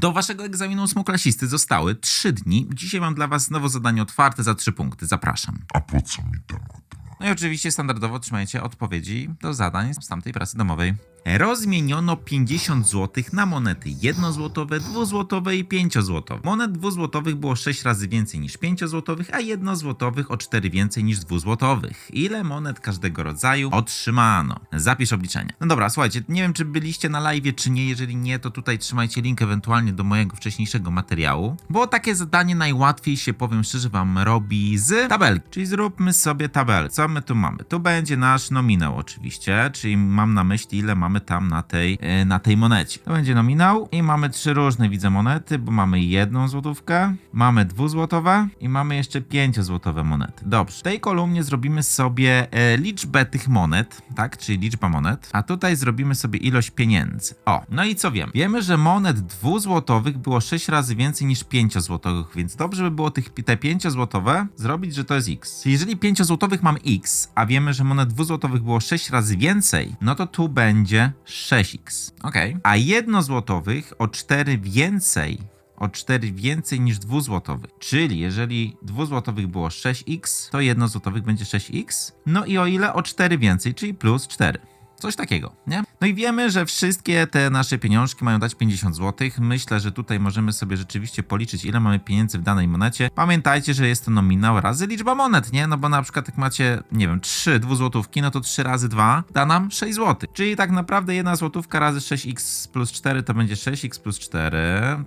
Do waszego egzaminu ósmoklasisty zostały 3 dni. Dzisiaj mam dla was znowu zadanie otwarte za 3 punkty. Zapraszam. A po co mi ta matma? No i oczywiście standardowo otrzymajcie odpowiedzi do zadań z tamtej pracy domowej. Rozmieniono 50 zł na monety 1 złotowe, 2 złotowe i 5 złotowe. Monet 2 złotowych było 6 razy więcej niż 5 złotowych, a 1 złotowych o 4 więcej niż 2 złotowych. Ile monet każdego rodzaju otrzymano? Zapisz obliczenie. No dobra, słuchajcie, nie wiem czy byliście na live czy nie, jeżeli nie, to tutaj trzymajcie link ewentualnie do mojego wcześniejszego materiału, bo takie zadanie najłatwiej się, powiem szczerze, wam robi z tabelki. Czyli zróbmy sobie tabelę. Co my tu mamy? Tu będzie nasz nominał oczywiście, czyli mam na myśli ile mamy tam na tej, e, na tej monecie. To będzie nominał i mamy trzy różne widzę monety, bo mamy jedną złotówkę, mamy dwuzłotowe i mamy jeszcze pięciozłotowe monety. Dobrze, w tej kolumnie zrobimy sobie e, liczbę tych monet, tak, czyli liczba monet, a tutaj zrobimy sobie ilość pieniędzy. O, no i co wiem? Wiemy, że monet dwuzłotowych było 6 razy więcej niż 5 złotowych, więc dobrze by było tych, te 5 złotowe zrobić, że to jest x. Jeżeli 5 złotowych mam x, a wiemy, że monet dwuzłotowych było 6 razy więcej, no to tu będzie 6x. Ok. A jednozłotowych o 4 więcej o 4 więcej niż dwuzłotowych. Czyli jeżeli dwuzłotowych było 6x, to jednozłotowych będzie 6x. No i o ile o 4 więcej, czyli plus 4. Coś takiego, nie? No i wiemy, że wszystkie te nasze pieniążki mają dać 50 zł. Myślę, że tutaj możemy sobie rzeczywiście policzyć, ile mamy pieniędzy w danej monecie. Pamiętajcie, że jest to nominał razy liczba monet, nie? No bo na przykład jak macie, nie wiem, 3 dwuzłotówki, no to 3 razy 2 da nam 6 zł. Czyli tak naprawdę jedna złotówka razy 6x plus 4 to będzie 6x plus 4.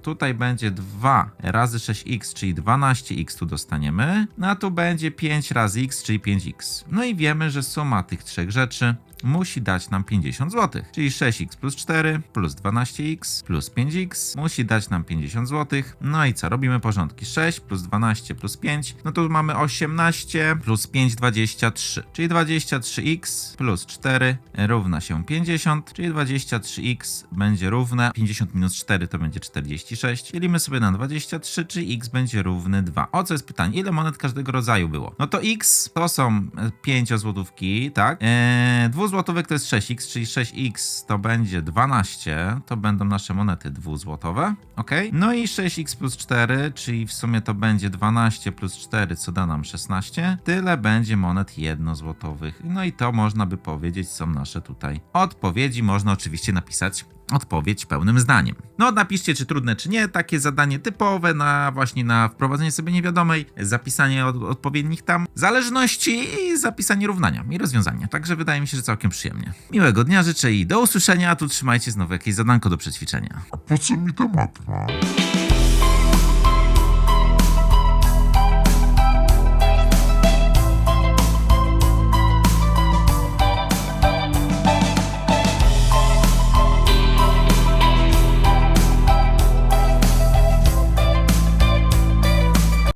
Tutaj będzie 2 razy 6x, czyli 12x tu dostaniemy. No a tu będzie 5 razy x, czyli 5x. No i wiemy, że suma tych trzech rzeczy musi dać nam 50 zł. Czyli 6x plus 4 plus 12x plus 5x musi dać nam 50 zł. No i co? Robimy porządki. 6 plus 12 plus 5. No to mamy 18 plus 5 23. Czyli 23x plus 4 równa się 50. Czyli 23x będzie równe 50 minus 4 to będzie 46. Dzielimy sobie na 23, czyli x będzie równy 2. O co jest pytanie? Ile monet każdego rodzaju było? No to x to są 5 złotówki, tak? Eee, dwuzłotówek to jest 6x, czyli 6x to będzie 12, to będą nasze monety dwuzłotowe, ok? No i 6x plus 4, czyli w sumie to będzie 12 plus 4, co da nam 16. Tyle będzie monet jednozłotowych. No i to można by powiedzieć są nasze tutaj odpowiedzi. Można oczywiście napisać odpowiedź pełnym zdaniem. No napiszcie, czy trudne, czy nie. Takie zadanie typowe na właśnie na wprowadzenie sobie niewiadomej, zapisanie od, odpowiednich tam zależności i zapisanie równania i rozwiązania. Także wydaje mi się, że całkiem przyjemnie. Miłego dnia życzę i do usłyszenia, a tu trzymajcie znowu jakieś zadanko do przećwiczenia. A po co mi ta matma?